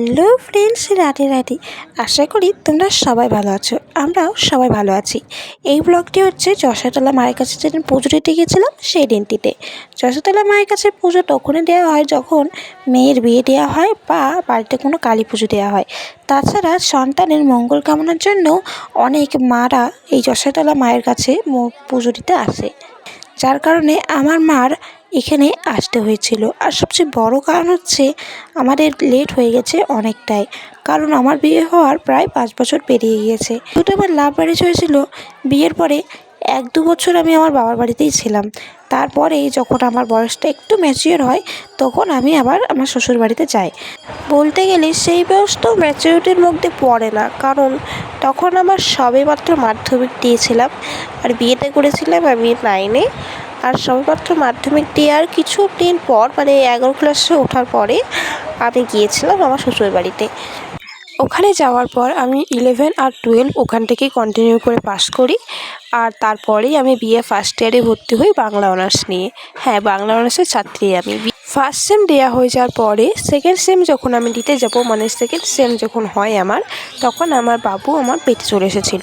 Hello friends, Radhe Radhe. আশা করি তোমরা সবাই ভালো আছো, আমরাও সবাই ভালো আছি। এই ব্লগটি হচ্ছে যশাতলা মায়ের কাছে যেদিন পুজো দিতে গিয়েছিলাম, সেই দিনটিতে। যশাতলা মায়ের কাছে পুজো তখনই দেওয়া হয় যখন মেয়ের বিয়ে দেওয়া হয় বা বাড়িতে কোনো কালী পুজো দেওয়া হয়। তাছাড়া সন্তানের মঙ্গল কামনার জন্য অনেক মারা এই যশাতলা মায়ের কাছে পুজো দিতে আসে। যার কারণে আমার মার এখানে আসতে হয়েছিল। আর সবচেয়ে বড় কারণ হচ্ছে আমাদের লেট হয়ে গেছে অনেকটাই। কারণ আমার বিয়ে হওয়ার প্রায় পাঁচ বছর পেরিয়ে গিয়েছে। যেহেতু আমার লাভ ম্যারেজ হয়েছিল। বিয়ের পরে এক দু বছর আমি আমার বাবার বাড়িতেই ছিলাম। তারপরেই যখন আমার বয়সটা একটু ম্যাচিওর হয়, তখন আমি আবার আমার শ্বশুর বাড়িতে যাই। বলতে গেলে সেই বয়স তো ম্যাচিওরিটির মধ্যে পড়ে না। কারণ তখন আমার সবে মাত্র মাধ্যমিক দিয়েছিলাম। আর বিয়েতে করেছিলাম আমি নাইনে আর সবেমাত্র মাধ্যমিক দেওয়ার কিছু দিন পর মানে এগারো ক্লাসে ওঠার পরে আমি গিয়েছিলাম আমার শ্বশুর বাড়িতে ওখানে যাওয়ার পর আমি ইলেভেন আর টুয়েলভ ওখান থেকে কন্টিনিউ করে পাস করি। আর তারপরেই আমি বিএ ফার্স্ট ইয়ারে ভর্তি হই বাংলা অনার্স নিয়ে। হ্যাঁ বাংলা অনার্সের ছাত্রী আমি। ফার্স্ট সেম দেওয়া হয়ে যাওয়ার পরে সেকেন্ড সেম যখন আমি দিতে যাব মানে সেকেন্ড সেম যখন হয় আমার, তখন আমার বাবু আমার পেটে চলে এসেছিল।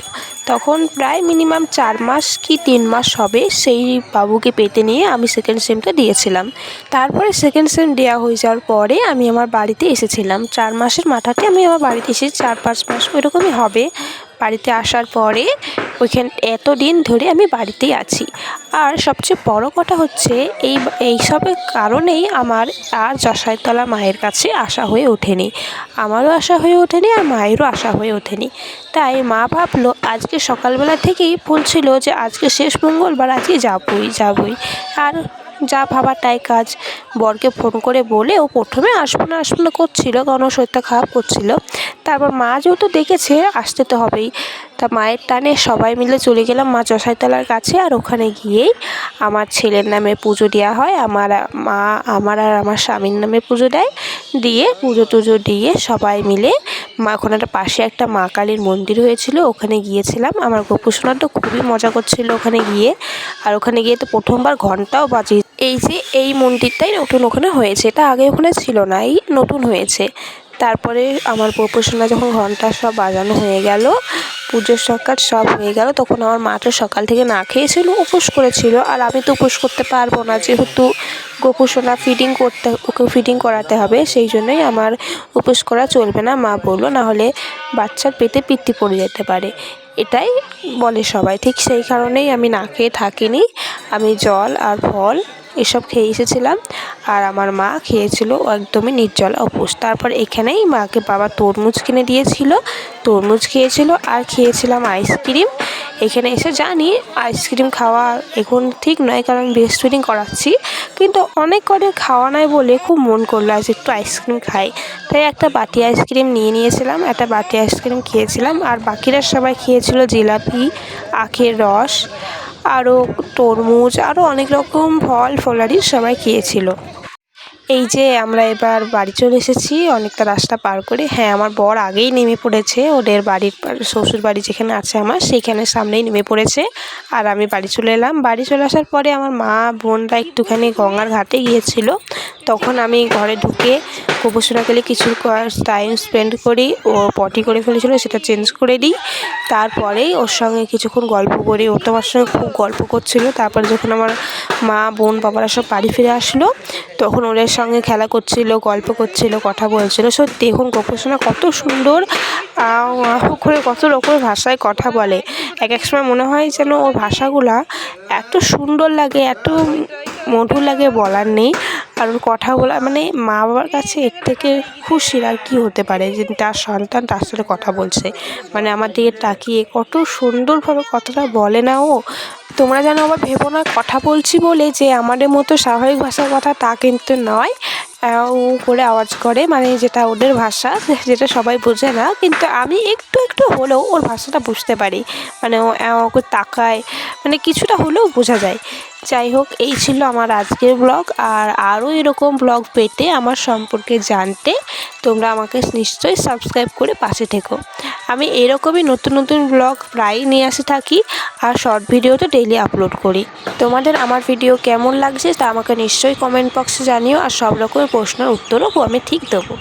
তখন প্রায় মিনিমাম চার মাস কি তিন মাস হবে, সেই বাবুকে পেটে নিয়ে আমি সেকেন্ড সেমটা দিয়েছিলাম। তারপরে সেকেন্ড সেম দেওয়া হয়ে যাওয়ার পরে আমি আমার বাড়িতে এসেছিলাম। চার মাসের মাথাতে আমি আমার বাড়িতে এসেছি, চার পাঁচ মাস ওইরকমই হবে। বাড়িতে আসার পরে ওইখান এত দিন ধরে আমি বাড়িতেই আছি। আর সবচেয়ে বড় কথা হচ্ছে, এই এইসবের কারণেই আমার আর যশাইতলা মায়ের কাছে আসা হয়ে ওঠেনি। আমারও আশা হয়ে ওঠেনি আর মায়েরও আশা হয়ে ওঠেনি। তাই মা ভাবলো, আজকে সকালবেলা থেকেই বলছিল যে আজকে শেষ মঙ্গলবার, আজকে যাবই যাবই। আর যা ভাবার তাই কাজ। বরকে ফোন করে বলে ও প্রথমে আসব না আসব না করছিল কারণ শরীরটা খারাপ করছিল। তারপর মা যেহেতু দেখেছে, আসতে তো হবেই। তা মায়ের টানে সবাই মিলে চলে গেলাম মা চষাইতলার কাছে আর ওখানে গিয়েই আমার ছেলের নামে পুজো দেওয়া হয়। আমার, মা আমার আর আমার স্বামীর নামে পুজো দেয়। দিয়ে পুজো টুজো দিয়ে সবাই মিলে মা, ওখানে একটা পাশে একটা মা কালীর মন্দির হয়েছিল, ওখানে গিয়েছিলাম। আমার গোপু তো খুবই মজা করছিল ওখানে গিয়ে। আর ওখানে গিয়ে তো প্রথমবার ঘন্টাও বাজিয়ে এই যে এই মন্দিরটাই নতুন ওখানে হয়েছে। এটা আগে ওখানে ছিল না, এই নতুন হয়েছে। তারপরে আমার প্রপোশনা যখন ঘণ্টা সব বাজানো হয়ে গেল, পুজোর সকাল সব হয়ে গেল, তখন আমার মা তো সকাল থেকে না খেয়েছিল, উপোস করেছিল। আর আমি তো উপোস করতে পারব না, যেহেতু গোপুসোনা ফিডিং করতে, ওকে ফিডিং করাতে হবে, সেই জন্যই আমার উপোস করা চলবে না। মা বলল নাহলে বাচ্চার পেটে পিত্তি পড়ে যেতে পারে। এটাই বলে সবাই। ঠিক সেই কারণেই আমি না খেয়ে থাকিনি। আমি জল আর ফল এসব খেয়ে এসেছিলাম। আর আমার মা খেয়েছিল একদমই নির্জল উপোস। তারপর এখানেই মাকে বাবা তরমুজ কিনে দিয়েছিল। তরমুজ খেয়েছিল আর খেয়েছিলাম আইসক্রিম এখানে এসে জানি আইসক্রিম খাওয়া এখন ঠিক নয়, কারণ ব্রেস্ট ফিডিং করাচ্ছি। কিন্তু অনেক করে খাওয়া নয় বলে খুব মন করল আজ একটু আইসক্রিম খাই। তাই একটা বাটি আইসক্রিম নিয়ে নিয়েছিলাম, একটা বাটি আইসক্রিম খেয়েছিলাম। আর বাকিরা সবাই খেয়েছিল জিলাপি, আখের রস। আরও তরমুজ আরও অনেক রকম ফল ফলারি সবাই খেয়েছিল। এই যে আমরা এবার বাড়ি চলে এসেছি, অনেকটা রাস্তা পার করে। হ্যাঁ আমার বর আগেই নেমে পড়েছে। ওদের বাড়ির শ্বশুর বাড়ি যেখানে আছে আমার সেইখানে সামনেই নেমে পড়েছে। আর আমি বাড়ি চলে এলাম। বাড়ি চলে আসার পরে আমার মা, বোনরা একটুখানি গঙ্গার ঘাটে গিয়েছিল। তখন আমি ঘরে ঢুকে গেলে কিছু টাইম স্পেন্ড করি, ও পটি করে ফেলেছিলো, সেটা চেঞ্জ করে দিই। তারপরেই ওর সঙ্গে কিছুক্ষণ গল্প করি। ও তো আমার সঙ্গে খুব গল্প করছিল। তারপরে যখন আমার মা, বোন, বাবারা সব বাড়ি ফিরে আসলো তখন ওদের সঙ্গে খেলা করছিল, গল্প করছিল, কথা বলছিল। সত্যি, এখন গোপসোনা কত সুন্দর করে কত রকমের ভাষায় কথা বলে। এক এক সময় মনে হয় যেন ওর ভাষাগুলা এত সুন্দর লাগে, এত মধুর লাগে বলার নেই। আর ওর কথাগুলো মানে মা বাবার কাছে এর থেকে খুশির আর কী হতে পারে যে তার সন্তান তার সাথে কথা বলছে। মানে আমার দিকে তাকিয়ে কত সুন্দরভাবে কথাটা বলে না ও। তোমরা যেন আবার ভেবো না, কথা বলছি বলে যে আমাদের মতো স্বাভাবিক ভাষার কথা তা কিন্তু নয়। ও করে আওয়াজ করে মানে যেটা ওদের ভাষা, যেটা সবাই বোঝে না, কিন্তু আমি একটু একটু হলেও ওর ভাষাটা বুঝতে পারি। মানে ও ওকে তাকায় মানে কিছুটা হলেও বোঝা যায়। যাই হোক, এই ছিল আমার আজকের ব্লগ আর আরও এরকম ব্লগ পেতে আমার সম্পর্কে জানতে তোমরা আমাকে নিশ্চয়ই সাবস্ক্রাইব করে পাশে থেকো। আমি এরকমই নতুন নতুন ব্লগ প্রায়ই নিয়ে আসে থাকি, আর শর্ট ভিডিও তো ডেইলি আপলোড করি। তোমাদের আমার ভিডিও কেমন লাগছে তা আমাকে নিশ্চয়ই কমেন্ট বক্সে জানিও, আর সব রকমের প্রশ্নের উত্তরও আমি ঠিক দেবো।